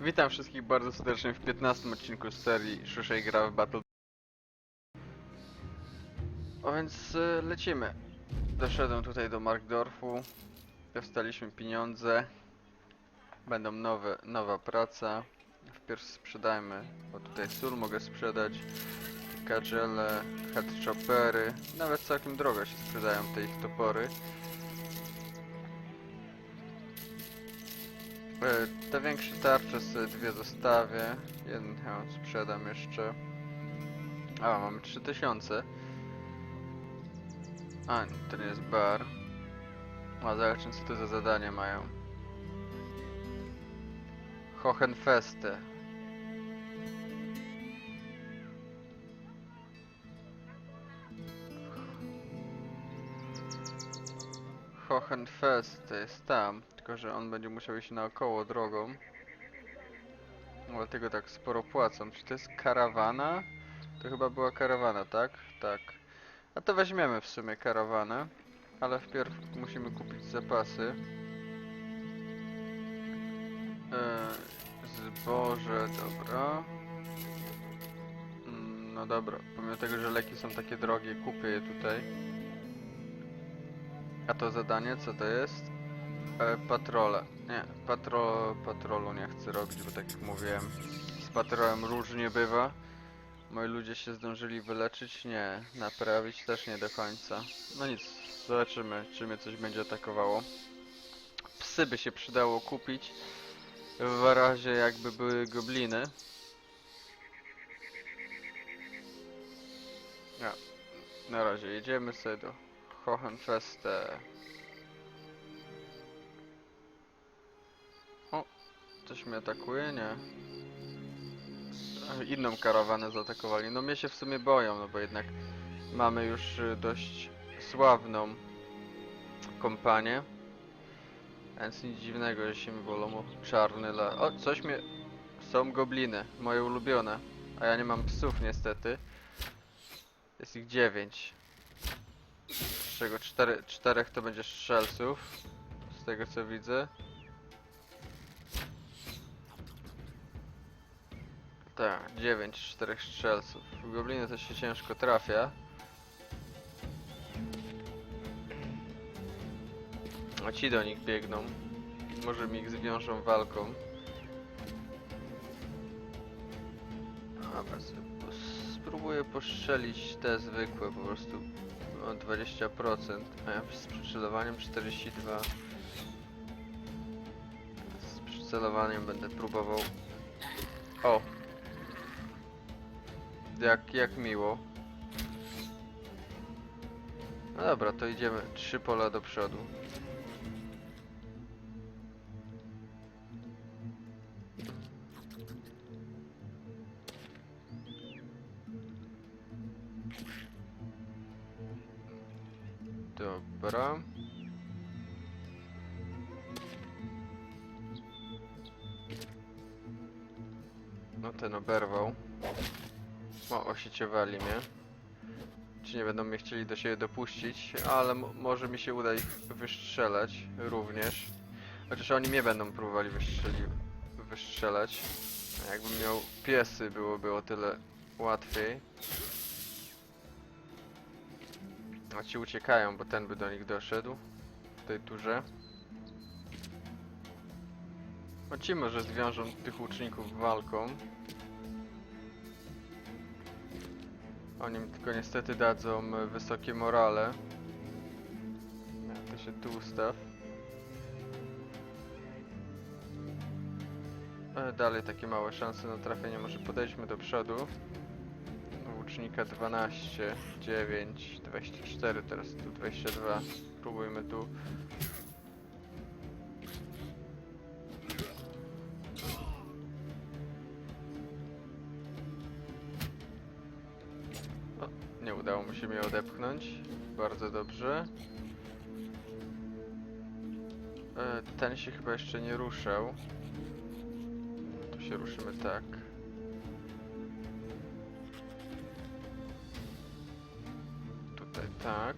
Witam wszystkich bardzo serdecznie w 15 odcinku serii Szyszej gra w Battle. A więc e, lecimy. Doszedłem tutaj do Markdorfu. Dostaliśmy pieniądze. Będą nowe, nowa praca. Wpierw sprzedajmy, bo tutaj sól mogę sprzedać. Kadżele, headchoppery. Nawet całkiem drogo się sprzedają te ich topory. E, Te większe tarcze sobie dwie zostawię. Jeden hełm sprzedam jeszcze. A, mamy 3000. A, to nie jest bar. A, zobaczmy co to za zadanie mają. Hochenfeste. Hochenfeste jest tam, tylko że on będzie musiał iść naokoło drogą. Dlatego tak sporo płacą. Czy to jest karawana? To chyba była karawana, tak? Tak. A to weźmiemy w sumie karawanę, ale wpierw musimy kupić zapasy. Eee, zboże, dobra. Mm, No dobra, pomimo tego, że leki są takie drogie, kupię je tutaj. A to zadanie, co to jest? E, patrole. Nie, patro, patrolu nie chcę robić, bo tak jak mówiłem, z patrolem różnie bywa. Moi ludzie się zdążyli wyleczyć? Nie. Naprawić też nie do końca. No nic, zobaczymy, czy mnie coś będzie atakowało. Psy by się przydało kupić. W razie jakby były gobliny. Ja. Na razie jedziemy sobie do Hohenfeste. Coś mnie atakuje? Nie. Inną karawanę zaatakowali. No mnie się w sumie boją, no bo jednak mamy już y, dość sławną kompanię. Więc nic dziwnego, że się mi wolą czarny la... O, coś mnie... Są gobliny, moje ulubione. A ja nie mam psów niestety. Jest ich dziewięć. Z czego cztery, czterech to będzie strzelców. Z tego co widzę. Tak, 9 czterech strzelców. W gobliny to się ciężko trafia. A ci do nich biegną. Może mi ich zwiążą walką. Dobra, spróbuję postrzelić te zwykłe po prostu o 20%, a ja z przycelowaniem 42. Z przycelowaniem będę próbował. O! Jak, jak miło. No dobra, to idziemy trzy pola do przodu. O, osieciowali mnie. Czy nie będą mnie chcieli do siebie dopuścić, ale mo- może mi się uda ich wystrzelać również. Chociaż oni mnie będą próbowali wystrzeli wystrzelać. A jakbym miał piesy, byłoby o tyle łatwiej. A ci uciekają, bo ten by do nich doszedł. W tej turze. No ci może zwiążą tych łuczników walką. Oni mi tylko niestety dadzą e, wysokie morale. Ja to się tu ustaw. E, Dalej takie małe szanse na trafienie. Może podejdźmy do przodu. Łucznika 12, 9, 24, teraz tu 22. Spróbujmy tu. Nie udało mu się mnie odepchnąć. Bardzo dobrze. E, ten się chyba jeszcze nie ruszał. Tu się ruszymy tak. Tutaj tak.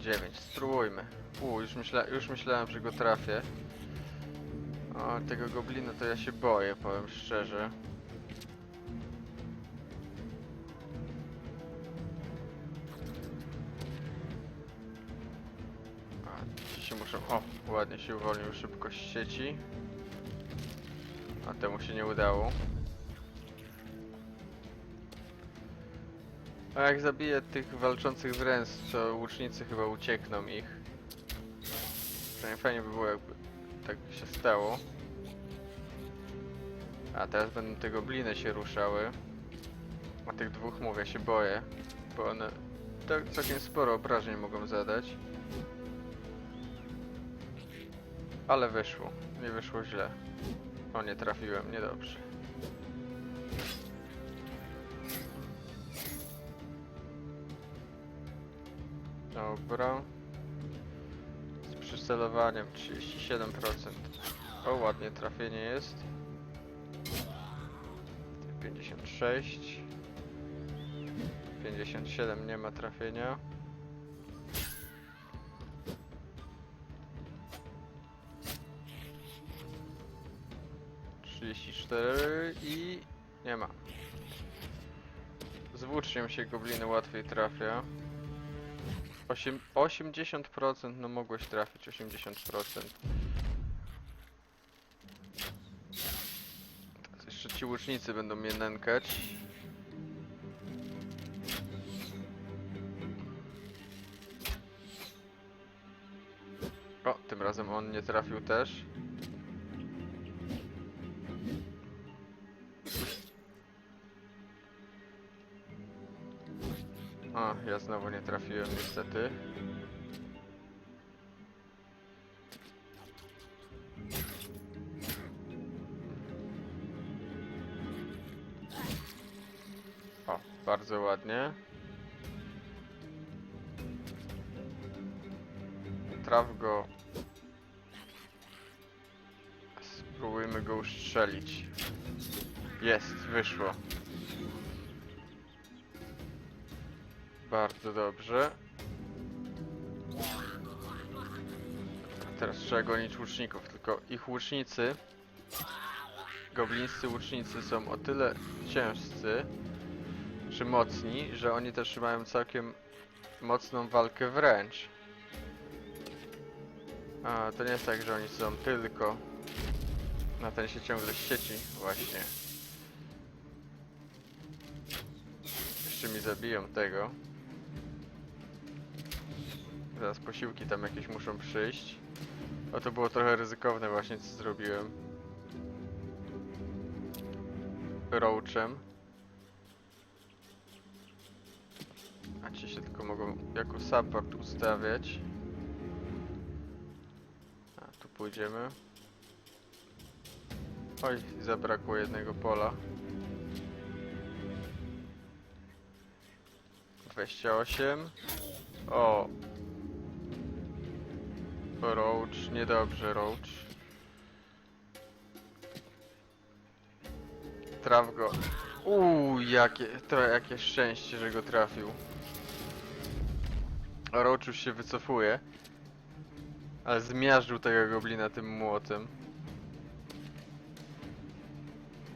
9. Spróbujmy. U, już, myśla, już myślałem, że go trafię. O, tego goblina to ja się boję, powiem szczerze. A, ci się muszą... O, ładnie się uwolnił szybkość sieci. A temu się nie udało. A jak zabiję tych walczących wręcz, to łucznicy chyba uciekną ich. Przynajmniej fajnie by było, jakby tak się stało. A teraz będą te gobliny się ruszały. A tych dwóch mówię się boję, bo one tak całkiem sporo obrażeń mogą zadać. Ale wyszło. Nie wyszło źle. O, nie trafiłem, niedobrze. Dobra. Z przycelowaniem 37%. O, ładnie trafienie jest. 56. 57 nie ma trafienia. Trzydzieści cztery i nie ma. Z włóczniem się gobliny łatwiej trafia. Osiem, 80% no mogłeś trafić 80%. Teraz jeszcze ci łucznicy będą mnie nękać. O, tym razem on nie trafił też. A, ja znowu nie trafiłem niestety. O, bardzo ładnie. Traf go. Spróbujmy go ustrzelić. Jest, wyszło. Bardzo dobrze. Teraz trzeba gonić łuczników, tylko ich łucznicy, goblińscy łucznicy są o tyle ciężcy, czy mocni, że oni też mają całkiem mocną walkę wręcz. A, to nie jest tak, że oni są tylko na ten się ciągle sieci właśnie. Jeszcze mi zabiją tego. Zaraz posiłki tam jakieś muszą przyjść. O to było trochę ryzykowne właśnie co zrobiłem. Roachem. A ci się tylko mogą jako support ustawiać. A tu pójdziemy. Oj, zabrakło jednego pola. 28. O, Roach, niedobrze, Roach. Traf go. Uuu, jakie, jakie szczęście, że go trafił. Roach już się wycofuje. Ale zmiażdżył tego goblina tym młotem.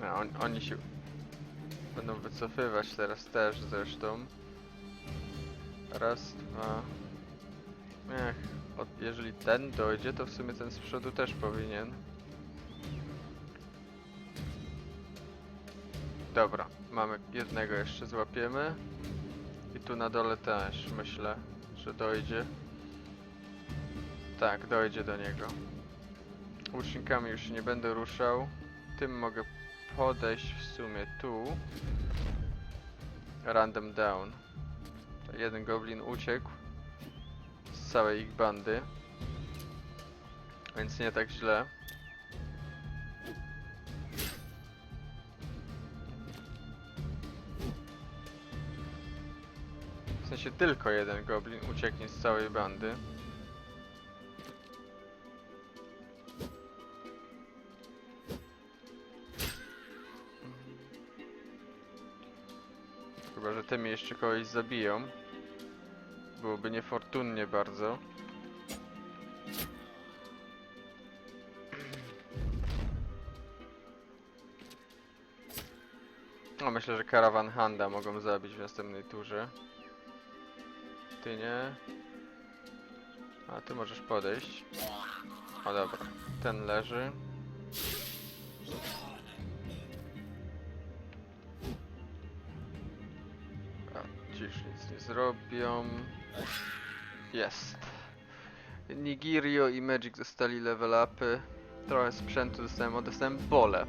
A on, oni się będą wycofywać teraz też zresztą. Raz, dwa. Ech, od, jeżeli ten dojdzie, to w sumie ten z przodu też powinien. Dobra, mamy jednego jeszcze złapiemy. I tu na dole też myślę, że dojdzie. Tak, dojdzie do niego. Łucznikami już nie będę ruszał. Tym mogę podejść w sumie tu. Random down. Jeden goblin uciekł całej ich bandy. Więc nie tak źle. W sensie tylko jeden goblin ucieknie z całej bandy. Chyba, że te mi jeszcze kogoś zabiją. Byłoby niefortunnie bardzo. No myślę, że karawan Handa mogą zabić w następnej turze. Ty nie. A ty możesz podejść. O dobra, ten leży. Zrobią. Jest. Nigirio i Magic dostali level upy. Trochę sprzętu dostałem, o dostałem bole.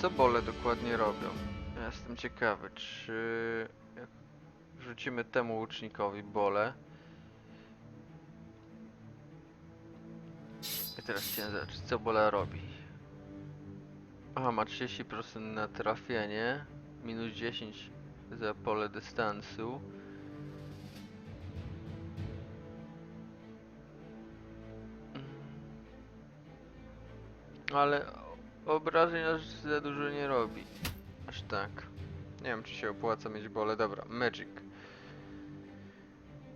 Co bole dokładnie robią? Ja jestem ciekawy, czy jak wrzucimy temu łucznikowi bole. I teraz chciałem zobaczyć, co bola robi. Aha, ma 30% na trafienie, minus 10 za pole dystansu. Mm. Ale obrażeń aż za dużo nie robi. Aż tak. Nie wiem, czy się opłaca mieć bole. Dobra, Magic.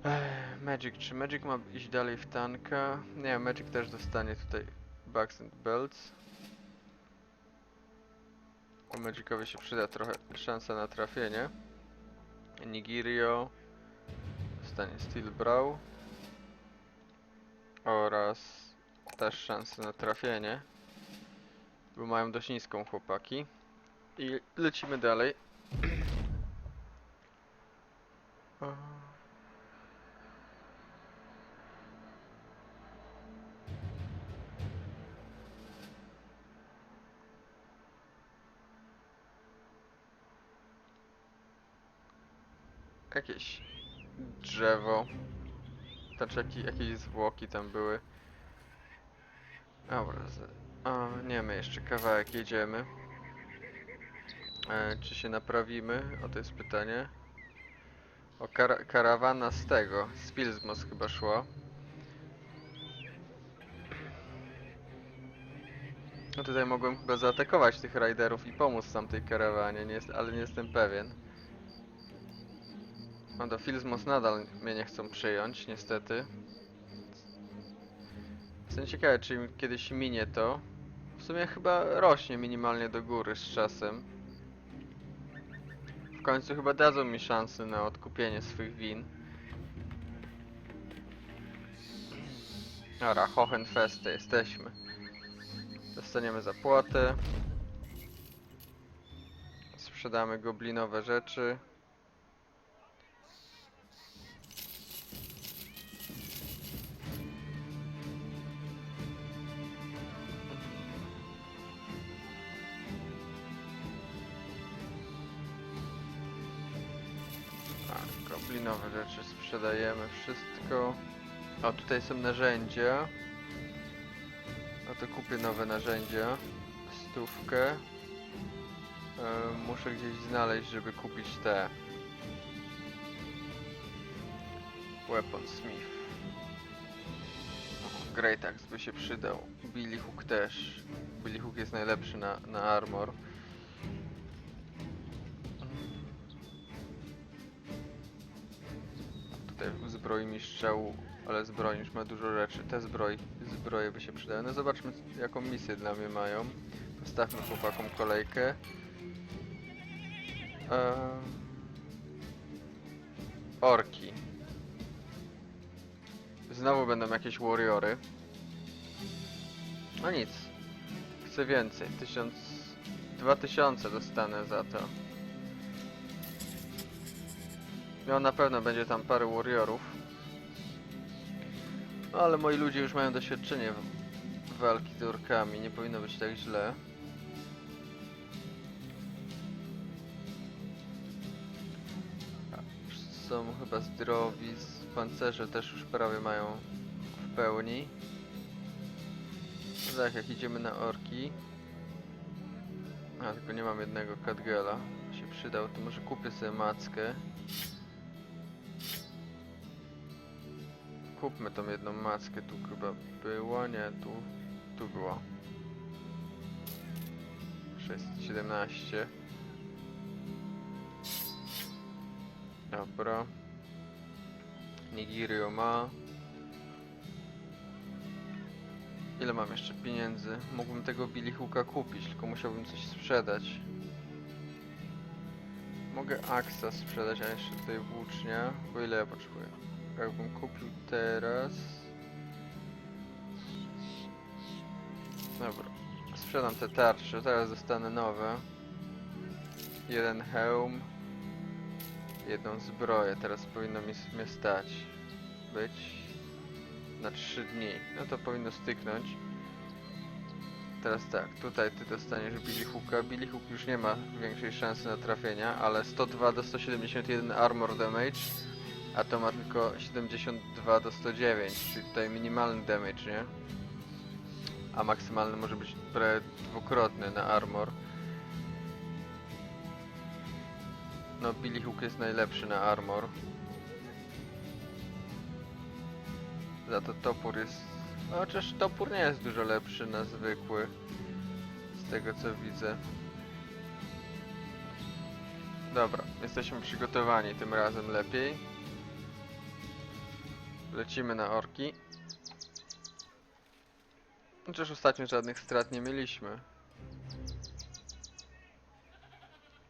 Ech, Magic, czy Magic ma iść dalej w tanka? Nie, Magic też dostanie tutaj Bugs and Belts. Magicowi się przyda trochę szansa na trafienie. Nigirio dostanie Steel Brow oraz też szansę na trafienie, bo mają dość niską chłopaki. I lecimy dalej. Jakieś drzewo. Znaczy jaki, jakieś zwłoki tam były. Dobra, a, nie, my jeszcze kawałek jedziemy. E, czy się naprawimy? O to jest pytanie. O, kara karawana z tego, z Pilsmos chyba szła. No tutaj mogłem chyba zaatakować tych riderów i pomóc tamtej karawanie, nie jest, ale nie jestem pewien. No do Filsmos nadal mnie nie chcą przyjąć, niestety. Jestem ciekawy, czy kiedyś minie to. W sumie chyba rośnie minimalnie do góry z czasem. W końcu chyba dadzą mi szansę na odkupienie swych win. Dobra, Hohenfeste, jesteśmy. Dostaniemy zapłatę. Sprzedamy goblinowe rzeczy. Sprzedajemy wszystko. O, tutaj są narzędzia. No to kupię nowe narzędzia. Stówkę. E, muszę gdzieś znaleźć, żeby kupić te. Weaponsmith. O, Great Axe by się przydał. Billy Hook też. Billy Hook jest najlepszy na, na armor. Zbroi mi ale zbroi już ma dużo rzeczy. Te zbroi, zbroje by się przydały. No zobaczmy jaką misję dla mnie mają. Postawmy chłopakom kolejkę. Orki. Znowu będą jakieś warriory. No nic. Chcę więcej. Tysiąc... Dwa tysiące dostanę za to. No na pewno będzie tam parę warriorów. No ale moi ludzie już mają doświadczenie w walki z orkami, nie powinno być tak źle. Są chyba zdrowi, pancerze też już prawie mają w pełni. Tak, jak idziemy na orki. A, tylko nie mam jednego Kadgela. Się przydał, to może kupię sobie mackę. Kupmy tą jedną mackę, tu chyba była, nie, tu, tu była. 617. Dobra. Nigirio ma. Ile mam jeszcze pieniędzy? Mógłbym tego Billy Hooka kupić, tylko musiałbym coś sprzedać. Mogę Axa sprzedać, a jeszcze tutaj włócznia. Bo ile ja potrzebuję? Jakbym kupił teraz... Dobra. Sprzedam te tarcze, teraz dostanę nowe. Jeden hełm. Jedną zbroję, teraz powinno mi mnie stać. Być na 3 dni. No to powinno styknąć. Teraz tak, tutaj ty dostaniesz Billy Hooka. Już nie ma większej szansy na trafienia, ale 102 do 171 armor damage, a to ma tylko 72 do 109, czyli tutaj minimalny damage, nie? A maksymalny może być prawie dwukrotny na armor. No, Billy Hook jest najlepszy na armor. Za to topór jest... No, chociaż topór nie jest dużo lepszy na zwykły. Z tego co widzę. Dobra, jesteśmy przygotowani tym razem lepiej. Lecimy na orki. Chociaż ostatnio żadnych strat nie mieliśmy.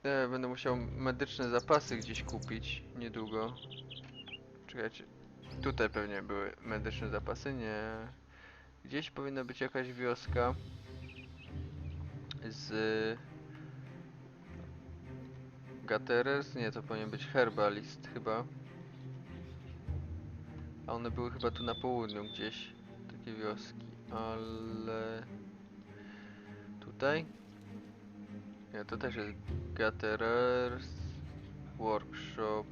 E, będę musiał medyczne zapasy gdzieś kupić niedługo. Czekajcie. Tutaj pewnie były medyczne zapasy, nie. Gdzieś powinna być jakaś wioska z Gateres? Nie, to powinien być Herbalist chyba. A one były chyba tu na południu gdzieś, takie wioski, ale tutaj? Nie, to też jest Gatherers Workshop.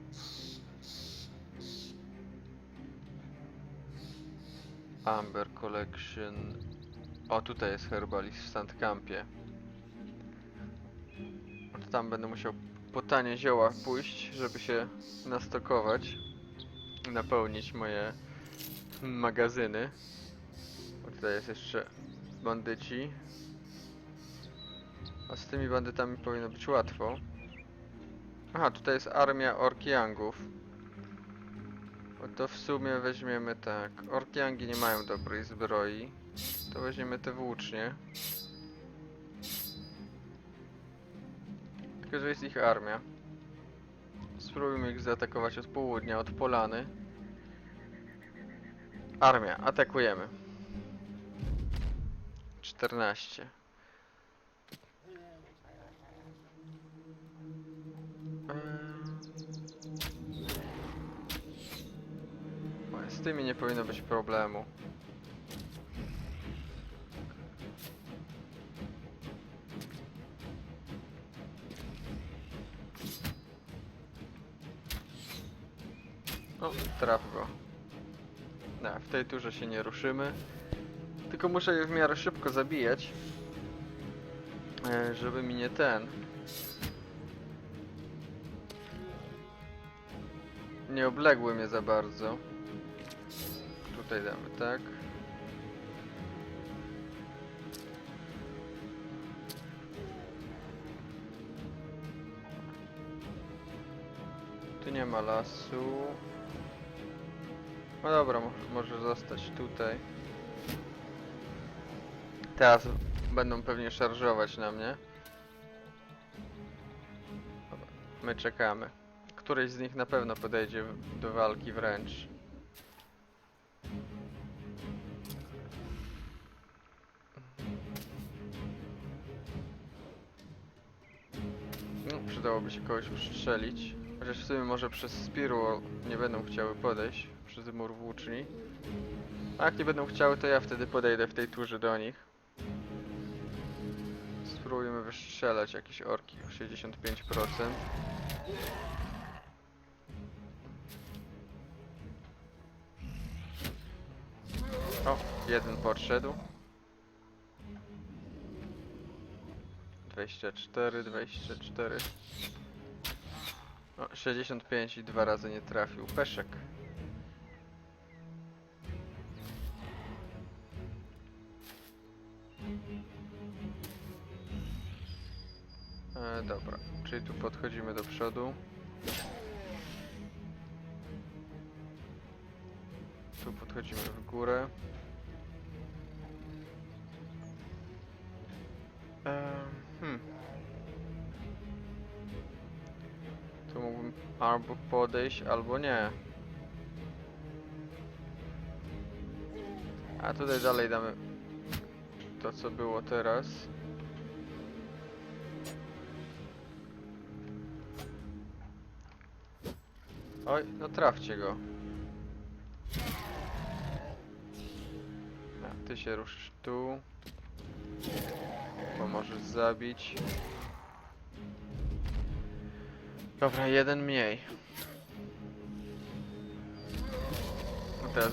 Amber Collection. O, tutaj jest Herbalist w Sandcampie. To tam będę musiał po tanie zioła pójść, żeby się nastokować napełnić moje magazyny. O, tutaj jest jeszcze bandyci. A z tymi bandytami powinno być łatwo. Aha, tutaj jest armia Orkiangów. No to w sumie weźmiemy tak. Orkiangi nie mają dobrej zbroi. To weźmiemy te włócznie. Tylko, że jest ich armia. Spróbujmy ich zaatakować od południa, od polany. Armia, atakujemy. 14. Eee, Z tymi nie powinno być problemu. Traf go. No, w tej turze się nie ruszymy. Tylko muszę je w miarę szybko zabijać. e, Żeby mi nie ten. Nie obległy mnie za bardzo. Tutaj damy, tak? Tu nie ma lasu. No dobra, mo może zostać tutaj. Teraz będą pewnie szarżować na mnie. My czekamy. Któryś z nich na pewno podejdzie do walki wręcz. No, przydałoby się kogoś ustrzelić. Chociaż w sumie może przez Spirło nie będą chciały podejść przez mur włóczni. A jak nie będą chciały, to ja wtedy podejdę w tej turze do nich. Spróbujmy wystrzelać jakieś orki o 65%. O, jeden podszedł. 24, 24. O, 65 i dwa razy nie trafił. Peszek. podchodzimy do przodu. Tu podchodzimy w górę. Hmm. Tu mógłbym albo podejść, albo nie. A tutaj dalej damy to, co było teraz. Oj, no trafcie go. A, ty się ruszysz tu. Pomożesz zabić. Dobra, jeden mniej. No teraz,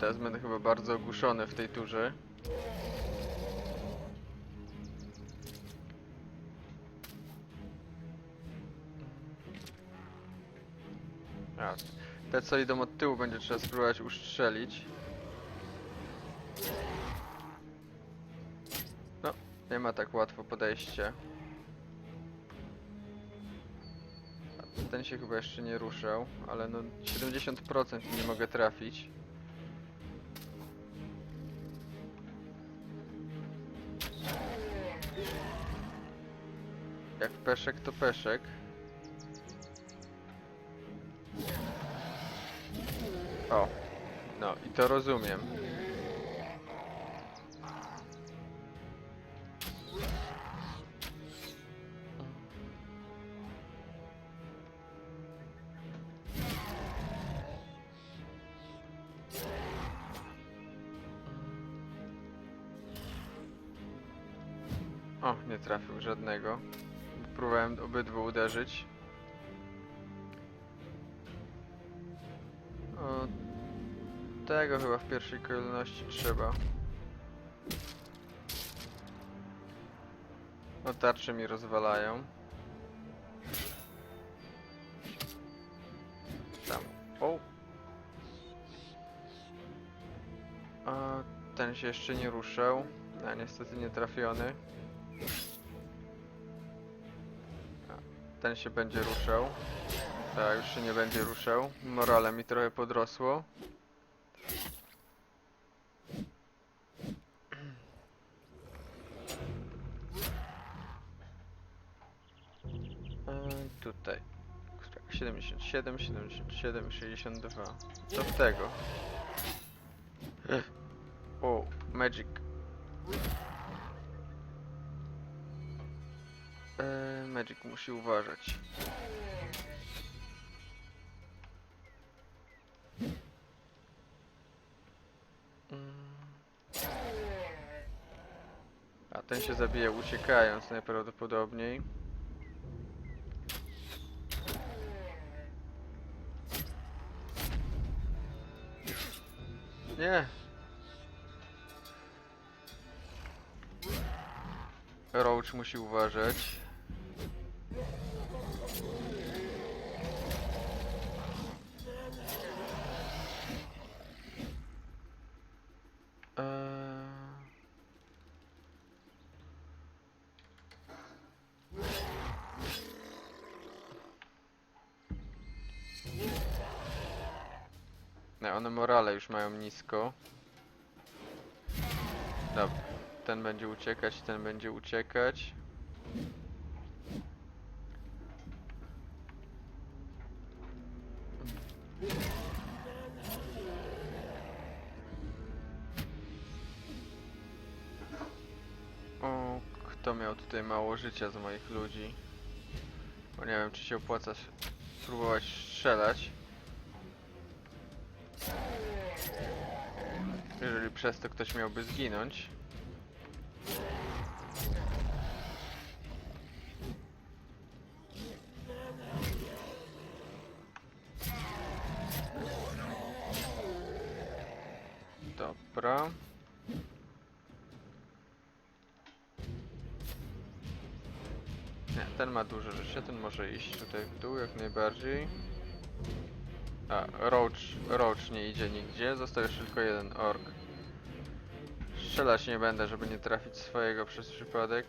teraz będę chyba bardzo ogłuszony w tej turze. Te co idą od tyłu będzie trzeba spróbować ustrzelić. No, nie ma tak łatwo podejście. Ten się chyba jeszcze nie ruszał, ale no 70% i nie mogę trafić. Jak peszek to peszek. O, no i to rozumiem. O, nie trafił żadnego. Próbowałem obydwu uderzyć. Tego chyba w pierwszej kolejności trzeba. O, tarcze mi rozwalają. Tam. O! A, ten się jeszcze nie ruszał. A, niestety nie trafiony. Ten się będzie ruszał. Tak, już się nie będzie ruszał. Morale mi trochę podrosło. 77, 77, 62. Co w tego? O, magic. E, magic musi uważać. Mm. A ten się zabije uciekając najprawdopodobniej. Nie. Roach musi uważać. One morale już mają nisko. Dobra. Ten będzie uciekać, ten będzie uciekać. O, kto miał tutaj mało życia z moich ludzi? Bo nie wiem, czy się opłaca spróbować strzelać. Jeżeli przez to ktoś miałby zginąć. Dobra. Nie, ten ma dużo życia, ten może iść tutaj w dół jak najbardziej. A, Roach, Roach nie idzie nigdzie, został tylko jeden ork. Strzelać nie będę, żeby nie trafić swojego przez przypadek.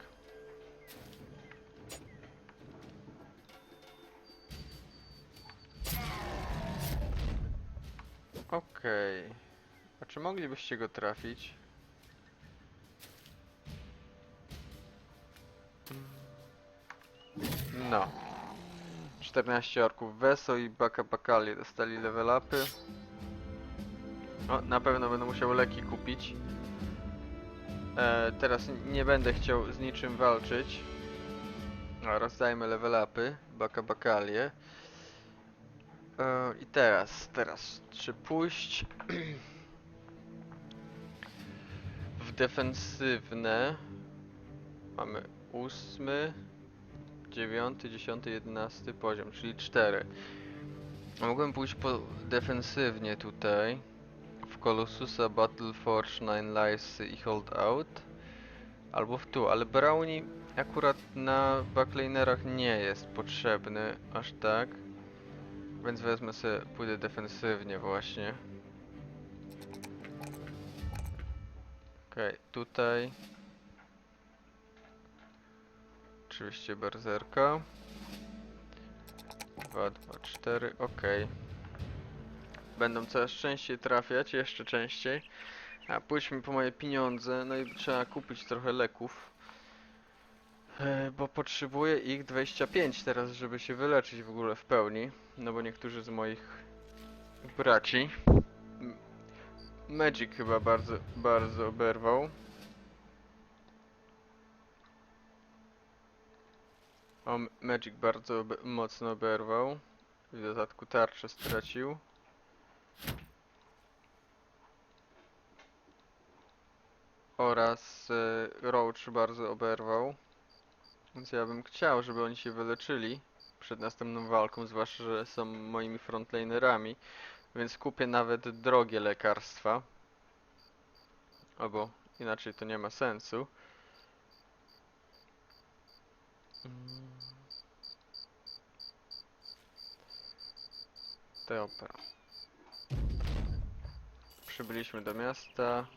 Okej. A czy moglibyście go trafić? No. 14 orków Weso i Baka Bakali dostali level upy. O, na pewno będę musiał leki kupić. E, teraz nie będę chciał z niczym walczyć. A, rozdajmy level upy, Baka Bakalie. E, I teraz, teraz, czy pójść w defensywne? Mamy ósmy, dziewiąty, dziesiąty, jedenasty poziom, czyli cztery. Mogłem pójść po defensywnie tutaj. W Colossusa, Battleforge, Nine Lives i Hold Out. Albo w tu, ale Brownie akurat na backlinerach nie jest potrzebny aż tak. Więc wezmę sobie, pójdę defensywnie właśnie. Okej, tutaj. Oczywiście berserka. 2, 2, 4, okej. Będą coraz częściej trafiać, jeszcze częściej. A pójdźmy po moje pieniądze, no i trzeba kupić trochę leków. E, bo potrzebuję ich 25 teraz, żeby się wyleczyć w ogóle w pełni. No bo niektórzy z moich braci Magic chyba bardzo, bardzo oberwał. O, Magic bardzo mocno oberwał. W dodatku tarczę stracił. Oraz e, Roach bardzo oberwał. Więc ja bym chciał, żeby oni się wyleczyli przed następną walką, zwłaszcza, że są moimi frontlinerami. Więc kupię nawet drogie lekarstwa. Albo inaczej to nie ma sensu. Mm. Dobra. Przybyliśmy do miasta.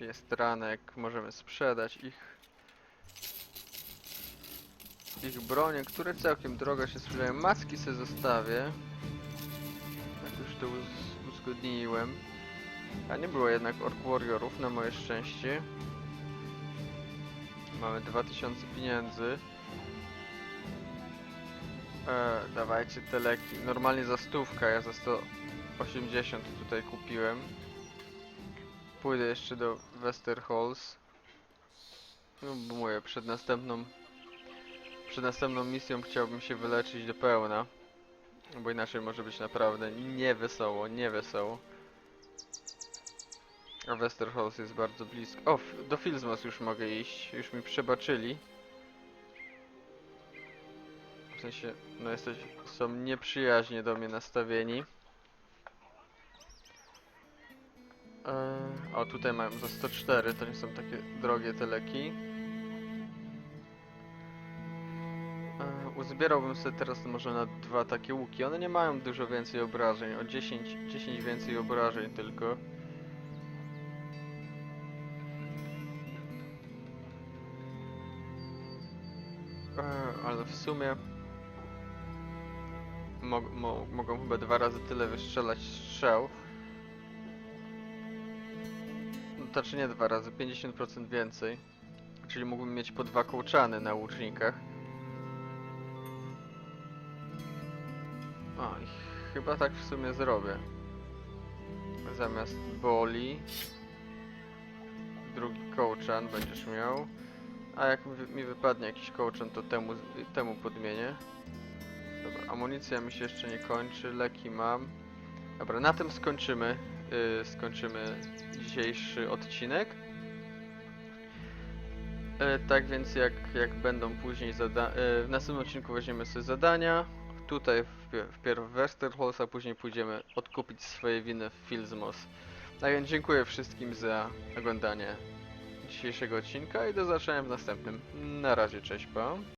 Jest ranek, możemy sprzedać ich ich bronie, które całkiem drogo się sprzedają. Maski sobie zostawię. Jak już to uz uzgodniłem. A nie było jednak Ork Warriorów, na moje szczęście. Mamy 2000 pieniędzy. E, dawajcie te leki. Normalnie za stówkę, ja za 180 tutaj kupiłem. Pójdę jeszcze do Westerholz. No, bo przed następną przed następną misją chciałbym się wyleczyć do pełna. Bo inaczej może być naprawdę niewesoło, niewesoło. A Westerholz jest bardzo blisko. O, do Filzmos już mogę iść. Już mi przebaczyli. W sensie, no jesteś, są nieprzyjaźnie do mnie nastawieni. Eee, o, tutaj mam za 104, to nie są takie drogie te leki. E, Uzbierałbym sobie teraz może na dwa takie łuki. One nie mają dużo więcej obrażeń, o 10, 10 więcej obrażeń tylko. E, ale w sumie mo mo mogą chyba dwa razy tyle wystrzelać strzał. No, to czy nie dwa razy, 50% więcej. Czyli mógłbym mieć po dwa kołczany na łucznikach. O, i chyba tak w sumie zrobię. Zamiast boli, drugi kołczan będziesz miał. A jak mi wypadnie jakiś kołczan, to temu, temu podmienię. Dobra, amunicja mi się jeszcze nie kończy, leki mam. Dobra, na tym skończymy. Yy, skończymy dzisiejszy odcinek. E, tak więc jak, jak będą później zada e, w następnym odcinku weźmiemy sobie zadania. Tutaj wpie- wpierw Westerholz, a później pójdziemy odkupić swoje winy w Filzmos. Tak więc dziękuję wszystkim za oglądanie dzisiejszego odcinka i do zobaczenia w następnym. Na razie, cześć, pa.